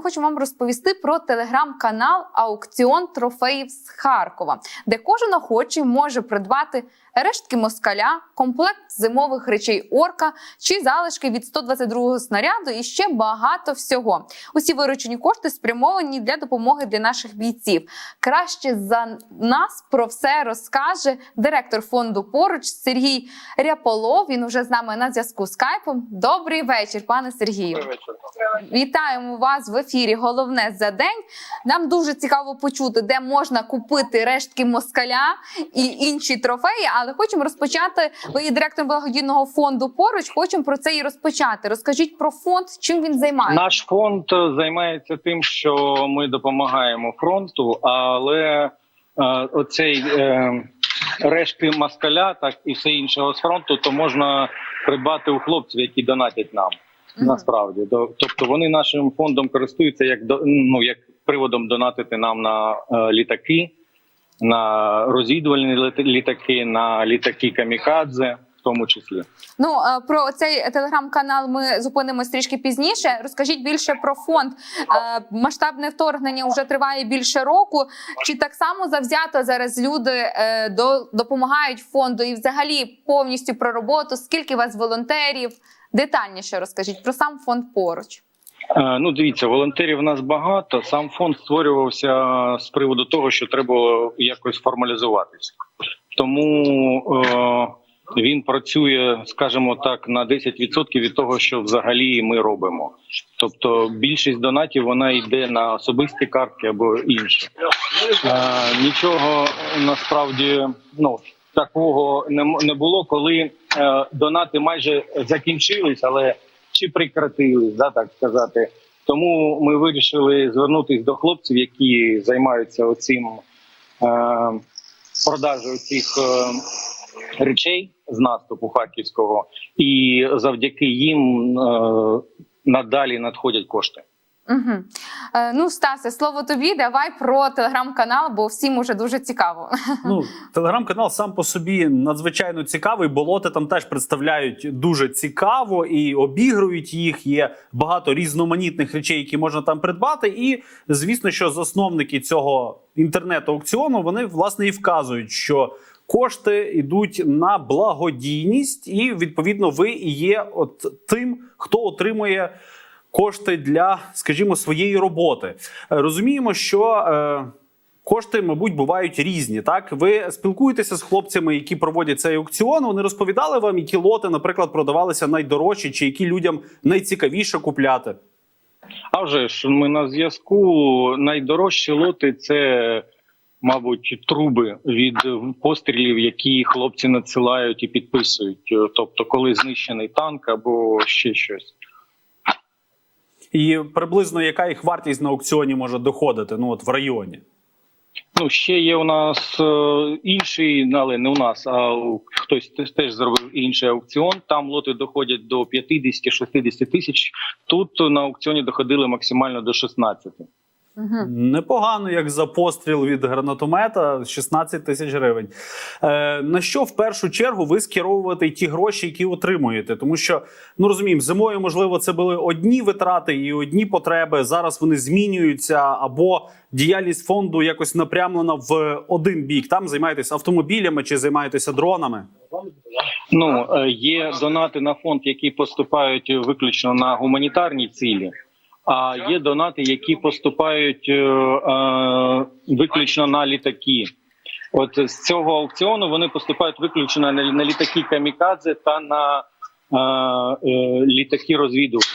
ми хочемо вам розповісти про телеграм-канал Аукціон трофеїв з Харкова, де кожен охочий може придбати рештки москаля, комплект зимових речей орка чи залишки від 122-го снаряду і ще багато всього. Усі виручені кошти спрямовані для допомоги для наших бійців. Краще за нас про все розкаже директор фонду поруч Сергій Ряполов. Він уже з нами на зв'язку скайпом. Добрий вечір, пане Сергію. Вітаємо вас в ефірі. Головне за день. Нам дуже цікаво почути, де можна купити рештки москаля і інші трофеї. Але хочемо розпочати. Ви є директором благодійного фонду поруч. Хочемо про це і розпочати. Розкажіть про фонд, чим він займається. Наш фонд е, займається тим, що ми допомагаємо фронту, але е, оцей е, рештки москаля, так і все іншого з фронту, то можна придбати у хлопців, які донатять нам. Насправді, тобто вони нашим фондом користуються як до ну як приводом донатити нам на е, літаки, на розвідувальні літаки, на літаки камікадзе, в тому числі. Ну е, про цей телеграм-канал ми зупинимось трішки пізніше. Розкажіть більше про фонд. Е, Масштабне вторгнення вже триває більше року. Чи так само завзято зараз люди до допомагають фонду і взагалі повністю про роботу? Скільки у вас волонтерів? Детальніше розкажіть про сам фонд поруч. Е, Ну, дивіться, волонтерів у нас багато. Сам фонд створювався з приводу того, що треба якось формалізуватися. Тому е, він працює, скажімо так, на 10% від того, що взагалі ми робимо. Тобто більшість донатів вона йде на особисті картки або інше. Е, нічого насправді ну такого не, не було, коли донати майже закінчились, але чи прекратились, да, так сказати. Тому ми вирішили звернутися до хлопців, які займаються оцим е, продажею цих е, речей з наступу харківського, і завдяки їм е, надалі надходять кошти. Угу. Е, ну, Стасе, слово тобі. Давай про телеграм-канал, бо всім уже дуже цікаво. Ну, телеграм-канал сам по собі надзвичайно цікавий. Болоти там теж представляють дуже цікаво і обігрують їх. Є багато різноманітних речей, які можна там придбати. І звісно, що засновники цього інтернет-аукціону вони власне і вказують, що кошти йдуть на благодійність, і відповідно ви є от тим, хто отримує. Кошти для, скажімо, своєї роботи. Е, Розуміємо, що е, Кошти, мабуть, бувають різні. Так, ви спілкуєтеся з хлопцями, які проводять цей аукціон. Вони розповідали вам, які лоти, наприклад, продавалися найдорожчі, чи які людям найцікавіше купляти. А вже ж ми на зв'язку. Найдорожчі лоти це, мабуть, труби від пострілів, які хлопці надсилають і підписують. Тобто, коли знищений танк або ще щось. І приблизно яка їх вартість на аукціоні може доходити? Ну от в районі. Ну, ще є у нас е, інший, ну, але не у нас, а хтось теж- зробив інший аукціон. Там лоти доходять до 50-60 тисяч. Тут на аукціоні доходили максимально до 16. Угу. Непогано, як за постріл від гранатомета 16 тисяч гривень. Е, на що в першу чергу ви скеровуєте ті гроші, які отримуєте? Тому що ну розуміємо, зимою можливо це були одні витрати і одні потреби. Зараз вони змінюються, або діяльність фонду якось напрямлена в один бік. Там займаєтесь автомобілями чи займаєтеся дронами. Ну е, є донати на фонд, які поступають виключно на гуманітарні цілі. А є донати, які поступають е, е, виключно на літаки. От з цього аукціону вони поступають виключно на, на літаки камікадзе та на е, е, літаки розвідувальні.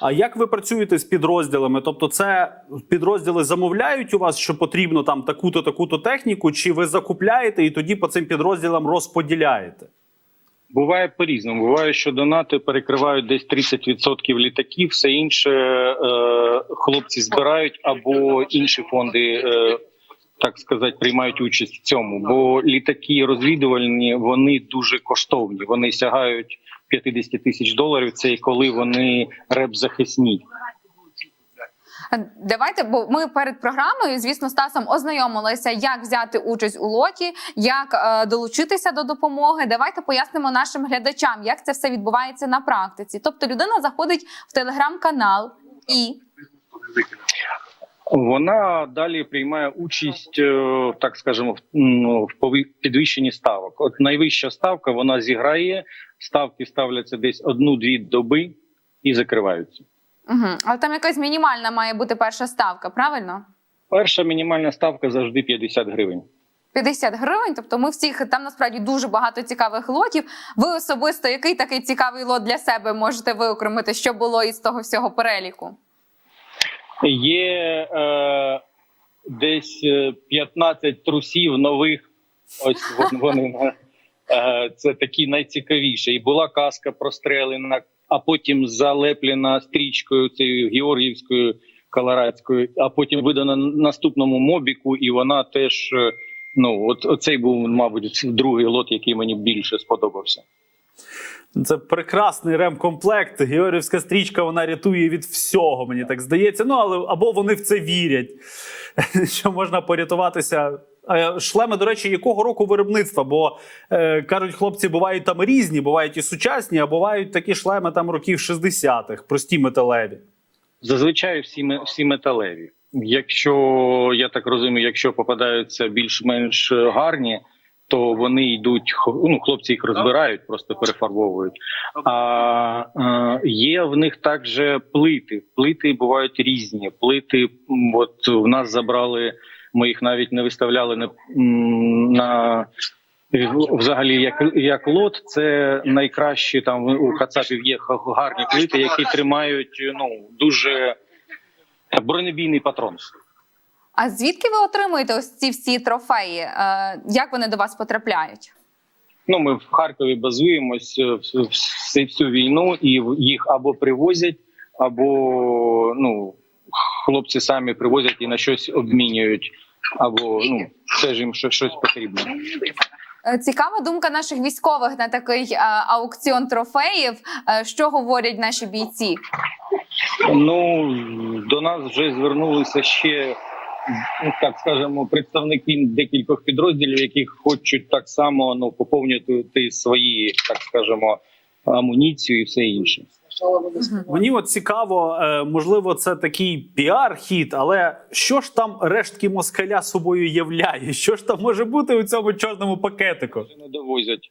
А як ви працюєте з підрозділами? Тобто, це підрозділи замовляють у вас, що потрібно там таку-то таку-то техніку, чи ви закупляєте і тоді по цим підрозділам розподіляєте? Буває по-різному. Буває, що донати перекривають десь 30% літаків, все інше е, хлопці збирають або інші фонди, е, так сказати, приймають участь в цьому. Бо літаки розвідувальні вони дуже коштовні. Вони сягають 50 тисяч доларів. Це і коли вони реп-захисні. Давайте, бо ми перед програмою, звісно, Стасом ознайомилися, як взяти участь у лоті, як е, долучитися до допомоги. Давайте пояснимо нашим глядачам, як це все відбувається на практиці. Тобто, людина заходить в телеграм-канал. І Вона далі приймає участь, е, так скажемо, в, ну, підвищенні ставок. От найвища ставка вона зіграє, ставки ставляться десь одну-дві доби і закриваються. Угу. але там якась мінімальна має бути перша ставка, правильно? Перша мінімальна ставка завжди 50 гривень. 50 гривень. Тобто, ми всіх там насправді дуже багато цікавих лотів. Ви особисто який такий цікавий лот для себе можете виокремити, що було із того всього переліку? Є е, десь е, 15 трусів нових. Ось вони е, це такі найцікавіші. І була каска прострелена, а потім залеплена стрічкою цією георгіївською колорадською, а потім видана наступному мобіку, і вона теж. е, Ну, от оцей був, мабуть, другий лот, який мені більше сподобався. Це прекрасний ремкомплект. Георгіївська стрічка вона рятує від всього, мені так здається. Ну але або вони в це вірять, що можна порятуватися. Е, Шлеми, до речі, якого року виробництва? Бо е, кажуть, хлопці бувають там різні, бувають і сучасні, а бувають такі шлеми там років 60-х, прості металеві. Зазвичай всі всі металеві. Якщо я так розумію, якщо попадаються більш-менш гарні, то вони йдуть ну, хлопці їх розбирають, просто перефарбовують. А е, є в них також плити. Плити бувають різні. Плити, от в нас забрали, ми їх навіть не виставляли на, на Взагалі, як як лот, це найкращі там у Кацапів є гарні плити, які тримають ну дуже бронебійний патрон. А звідки ви отримуєте ось ці всі трофеї? Е, як вони до вас потрапляють? Ну ми в Харкові базуємось е, всю, всю, війну, і їх або привозять, або ну хлопці самі привозять і на щось обмінюють, або ну це ж їм щось, потрібно. Е, Цікава думка наших військових на такий е, аукціон трофеїв. Е, що говорять наші бійці? Ну до нас вже звернулися ще. ну, Так скажемо, представники декількох підрозділів, які хочуть так само ну поповнювати свої, так скажемо, амуніцію і все інше. Мені от цікаво, е, можливо, це такий піар-хід, але що ж там рештки москаля собою являє? Що ж там може бути у цьому чорному пакетику? Не довозять.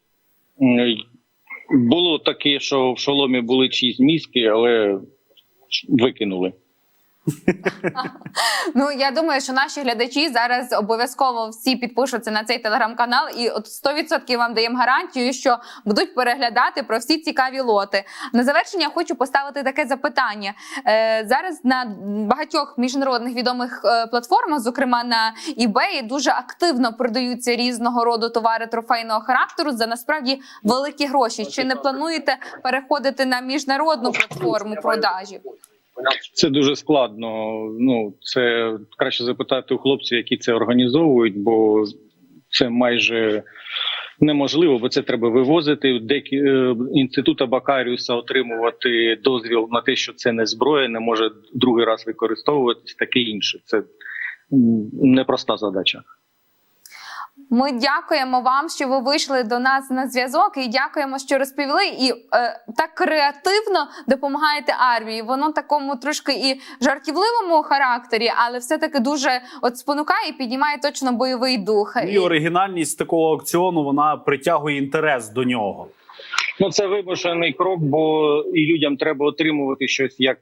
Було таке, що в шоломі були чиїсь мізки, але викинули. Ну я думаю, що наші глядачі зараз обов'язково всі підпишуться на цей телеграм-канал, і от 100% вам даємо гарантію, що будуть переглядати про всі цікаві лоти. На завершення хочу поставити таке запитання. Е, зараз на багатьох міжнародних відомих е, платформах, зокрема на eBay, дуже активно продаються різного роду товари трофейного характеру за насправді великі гроші. Чи не плануєте переходити на міжнародну платформу продажів? Це дуже складно. Ну це краще запитати у хлопців, які це організовують, бо це майже неможливо, бо це треба вивозити. Декі е, інститута Бакаріуса отримувати дозвіл на те, що це не зброя, не може другий раз використовуватись, таке інше. Це непроста задача. Ми дякуємо вам, що ви вийшли до нас на зв'язок, і дякуємо, що розповіли і е, так креативно допомагаєте армії. Воно такому трошки і жартівливому характері, але все-таки дуже от спонукає і піднімає точно бойовий дух. І оригінальність такого аукціону вона притягує інтерес до нього. Ну це вимушений крок, бо і людям треба отримувати щось як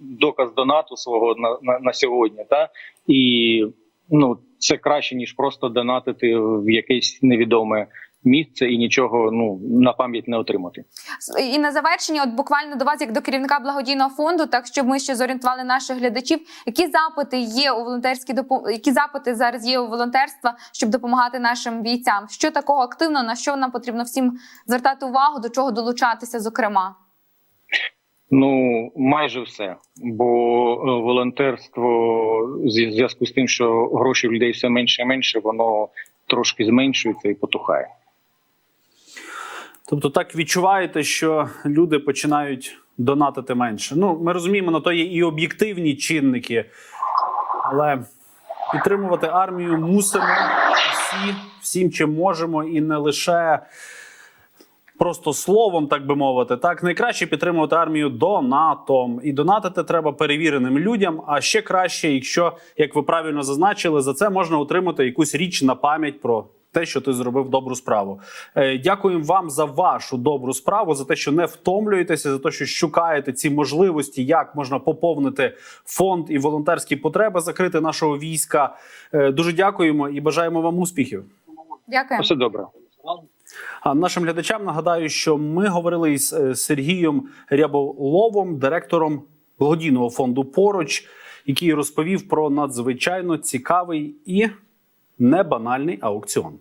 доказ донату свого на, на, на сьогодні. Та і ну це краще ніж просто донатити в якесь невідоме місце і нічого ну на пам'ять не отримати. І на завершення, от буквально до вас, як до керівника благодійного фонду, так щоб ми ще зорієнтували наших глядачів, які запити є у волонтерській допо- які запити зараз є у волонтерства, щоб допомагати нашим бійцям? Що такого активно, на що нам потрібно всім звертати увагу, до чого долучатися, зокрема? Ну майже все, бо е, волонтерство зв'язку з тим, що грошей в людей все менше і менше, воно трошки зменшується і потухає. Тобто, так відчуваєте, що люди починають донатити менше. Ну, ми розуміємо, на то є і об'єктивні чинники, але підтримувати армію мусимо всі, всім, чим можемо, і не лише просто словом, так би мовити. Так найкраще підтримувати армію донатом. І донатити треба перевіреним людям. А ще краще, якщо, як ви правильно зазначили, за це можна отримати якусь річ на пам'ять про. Те, що ти зробив добру справу, Е, дякуємо вам за вашу добру справу, за те, що не втомлюєтеся, за те, що шукаєте ці можливості, як можна поповнити фонд і волонтерські потреби закрити нашого війська. Е, дуже дякуємо і бажаємо вам успіхів. Дякую. Все добре. А нашим глядачам нагадаю, що ми говорили із е, Сергієм Ряболовом, директором благодійного фонду Поруч, який розповів про надзвичайно цікавий і небанальний аукціон.